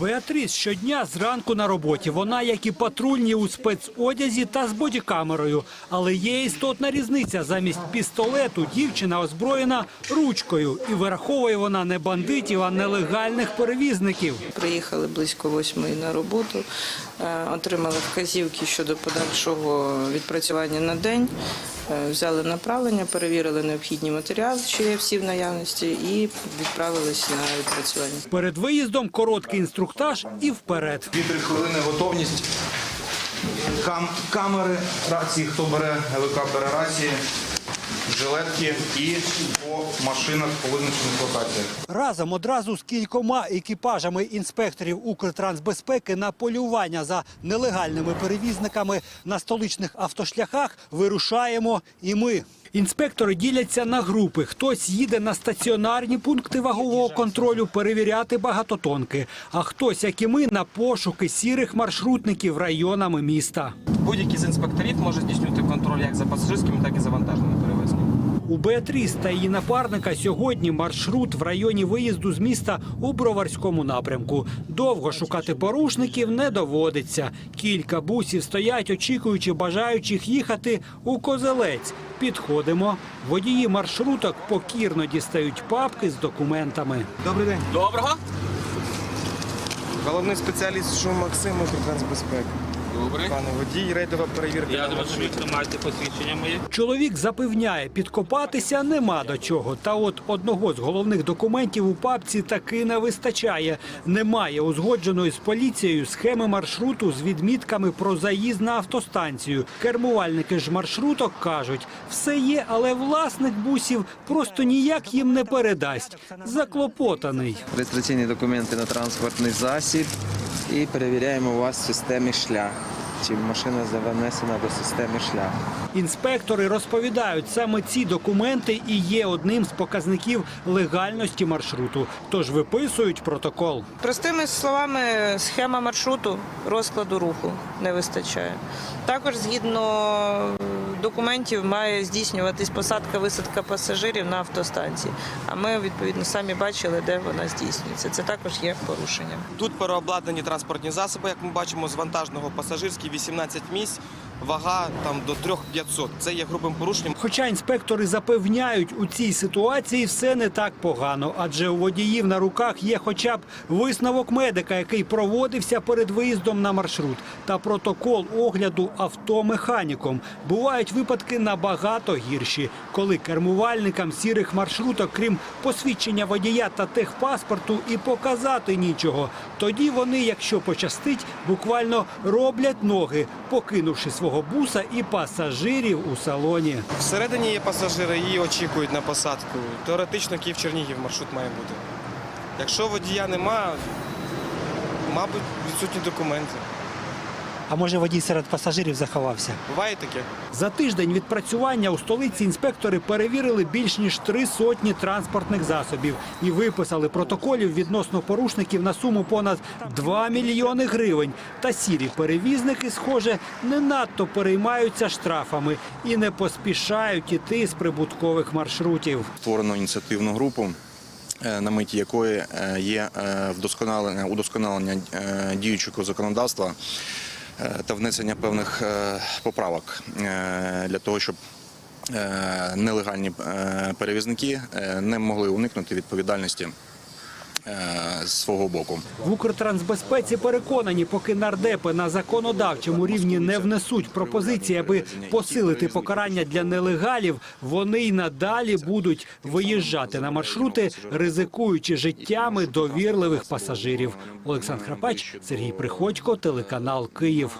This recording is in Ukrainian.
Беатріс щодня зранку на роботі. Вона, як і патрульні у спецодязі та з бодікамерою. Але є істотна різниця. Замість пістолету дівчина озброєна ручкою. І вираховує вона не бандитів, а нелегальних перевізників. Приїхали близько восьмої на роботу, е, отримали вказівки щодо подальшого відпрацювання на день, е, взяли направлення, перевірили необхідні матеріали, що є всі в наявності, і відправилися на відпрацювання. Перед виїздом короткий інструктаж і вперед. Дві-три хвилини готовність. Кам- камери, рації, хто бере, ЛК бере рації, жилетки і по машинах по визначених локаціях. Разом одразу з кількома екіпажами інспекторів Укртрансбезпеки на полювання за нелегальними перевізниками на столичних автошляхах вирушаємо і ми. Інспектори діляться на групи. Хтось їде на стаціонарні пункти вагового контролю перевіряти багатотонки, а хтось, як і ми, на пошуки сірих маршрутників районами міста. Будь-який з інспекторів може здійснювати контроль як за пасажирськими, так і за вантажними перевезеннями. У Беатріс та її напарника сьогодні маршрут в районі виїзду з міста у Броварському напрямку. Довго шукати порушників не доводиться. Кілька бусів стоять, очікуючи бажаючих їхати у Козелець. Підходимо. Водії маршруток покірно дістають папки з документами. Добрий день. Доброго. Головний спеціаліст ШУМ Максим Укртрансбезпеки. Добре. Пане водій, рейдова перевірка. Я на що маєте посвідчення моє. Чоловік запевняє, підкопатися нема до чого. Та от одного з головних документів у папці таки не вистачає. Немає узгодженої з поліцією схеми маршруту з відмітками про заїзд на автостанцію. Кермувальники ж маршруток кажуть, все є, але власник бусів просто ніяк їм не передасть. Заклопотаний. реєстраційні документи на транспортний засіб і перевіряємо у вас в системі шлях. Чи машина занесена до системи шлях. Інспектори розповідають, саме ці документи і є одним з показників легальності маршруту. Тож виписують протокол. Простими словами, схема маршруту розкладу руху не вистачає. Також згідно документів має здійснюватись посадка висадка пасажирів на автостанції. А ми відповідно самі бачили, де вона здійснюється. Це також є порушенням. Тут переобладнані транспортні засоби, як ми бачимо, з вантажного пасажирський 18 місць, вага там до 3500. Це є грубим порушенням. Хоча інспектори запевняють, у цій ситуації все не так погано, адже у водіїв на руках є хоча б висновок медика, який проводився перед виїздом на маршрут, та протокол огляду автомеханіком. Бувають випадки набагато гірші, коли кермувальникам сірих маршруток, крім посвідчення водія та техпаспорту, і показати нічого. Тоді вони, якщо пощастить, буквально роблять ноги, покинувши свого буса і пасажирів у салоні. Всередині є пасажири, її очікують на посадку. Теоретично Київ Чернігів маршрут має бути. Якщо водія нема, мабуть, відсутні документи. А може водій серед пасажирів заховався? Буває таке. За тиждень відпрацювання у столиці інспектори перевірили більш ніж три сотні транспортних засобів і виписали протоколів відносно порушників на суму понад 2 мільйони гривень. Та сірі перевізники, схоже, не надто переймаються штрафами і не поспішають іти з прибуткових маршрутів. Створено ініціативну групу, е, на меті якої е, є е, вдосконалення, удосконалення діючого законодавства та внесення певних е, поправок е, для того, щоб е, нелегальні е, перевізники е, не могли уникнути відповідальності е, з свого боку. В Укртрансбезпеці переконані, поки нардепи на законодавчому рівні не внесуть пропозиції, аби посилити покарання для нелегалів, вони й надалі будуть виїжджати на маршрути, ризикуючи життями довірливих пасажирів. Олександр Храпач, Сергій Приходько, телеканал Київ.